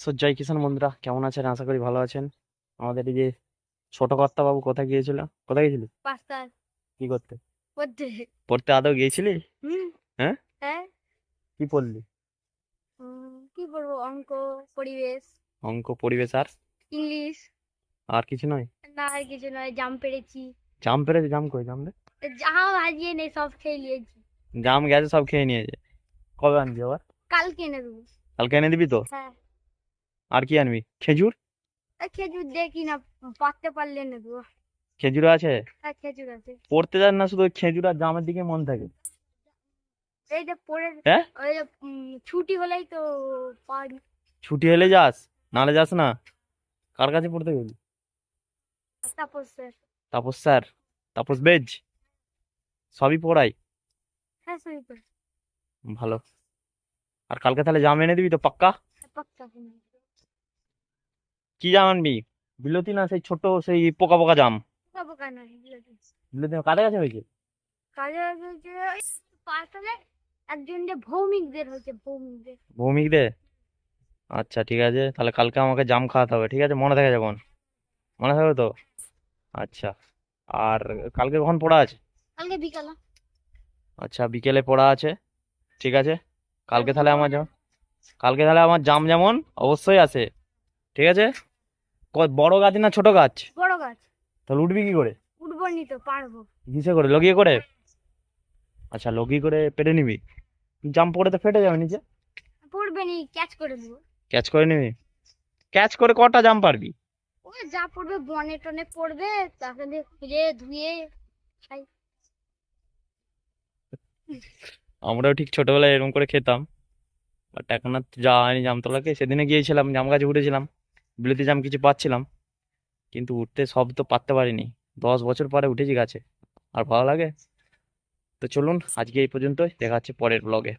So জয় কিষান বন্ধুরা কেমন আছেন? আশা করি ভালো আছেন। আমাদের এই যে ছোট কর্তা বাবু কোথায় গিয়েছিল? কোথায় গেছিলি কি করতে? পড়তে। পড়তে আদৌ গিয়েছিলি? হ্যাঁ? হ্যাঁ। কি পড়লি? কি পড়ব? অঙ্ক পরিবেশ। অঙ্ক পরিবেশ আর? ইংলিশ। আর কিছু নয়? না আর কিছু নয় জাম পেরেছি। জাম পেরেছে? জাম কই? জাম রে জাম ভাজিয়ে নেই সব খেয়ে নিয়েছি। জাম গেছে সব খেয়ে নিয়েছে। কবে আনবি আবার? কালকে এনে দেবো। কালকে এনে দিবি তো? হ্যাঁ। আর কি আনবি? খেজুর? খেজুর দেখি না পাততে পারলে দেবো খেজুর আছে? হ্যাঁ খেজুর আছে। পড়তে যান না শুধু খেজুর আর জামের দিকে মন থাকে। এই যে পড়ে হ্যাঁ? ওই যে ছুটি হলেই তো পারি ছুটি হলে যাস নালে যাস না। কার কাছে পড়তে গেলি? তারপর স্যার। তাপস স্যার? তাপস বেজ? সবই পড়াই? হ্যাঁ সবই পড়ে ভালো। আর কালকে তাহলে জাম এনে দিবি তো পাক্কা? পাক্কা। কি জাম আনবি? বিলতি না সেই ছোট সেই পোকা পোকা জাম? পোকা পোকা নয় বিলেতি। বিলতি কাদের কাছে হয়েছে? পার্সেলে একজন যে ভৌমিকদের ভৌমিকদের। ভৌমিক আচ্ছা ঠিক আছে। তাহলে কালকে আমাকে জাম খাওয়াতে হবে ঠিক আছে? মনে থাকে যখন। মনে থাকবে তো? আচ্ছা। আর কালকে কখন পড়া আছে? কালকে বিকালে। আচ্ছা বিকেলে পড়া আছে। ঠিক আছে? কালকে তাহলে আমার জাম কালকে তাহলে আমার জাম যেমন অবশ্যই আছে। ঠিক আছে? বড় গাছ না ছোট গাছ? বড় গাছ। তাহলে উঠবি কি করে? উঠবো নি তো পারব। কিসে করে লগিয়ে করে? আচ্ছা লগিয়ে করে পেটে নিবি? জাম পড়ে তো ফেটে যাবে নিচে। পড়বে নি ক্যাচ করে দেবো। ক্যাচ করে নিবি? ক্যাচ করে কটা জাম পারবি? ওই যা পড়বে বনে টনে পড়বে তাকে দিয়ে ধুয়ে খাই। আমরাও ঠিক ছোটবেলায় এরকম করে খেতাম। বাট এখন আর যাওয়া হয়নি জামতলাকে। সেদিনে গিয়েছিলাম জাম গাছে উঠেছিলাম। বিলেতি জাম কিছু পাচ্ছিলাম, কিন্তু উঠতে সব তো পারতে পারিনি। দশ বছর পরে উঠেছি গাছে। আর ভালো লাগে? তো চলুন, আজকে এই পর্যন্তই। দেখা হচ্ছে পরের ব্লগে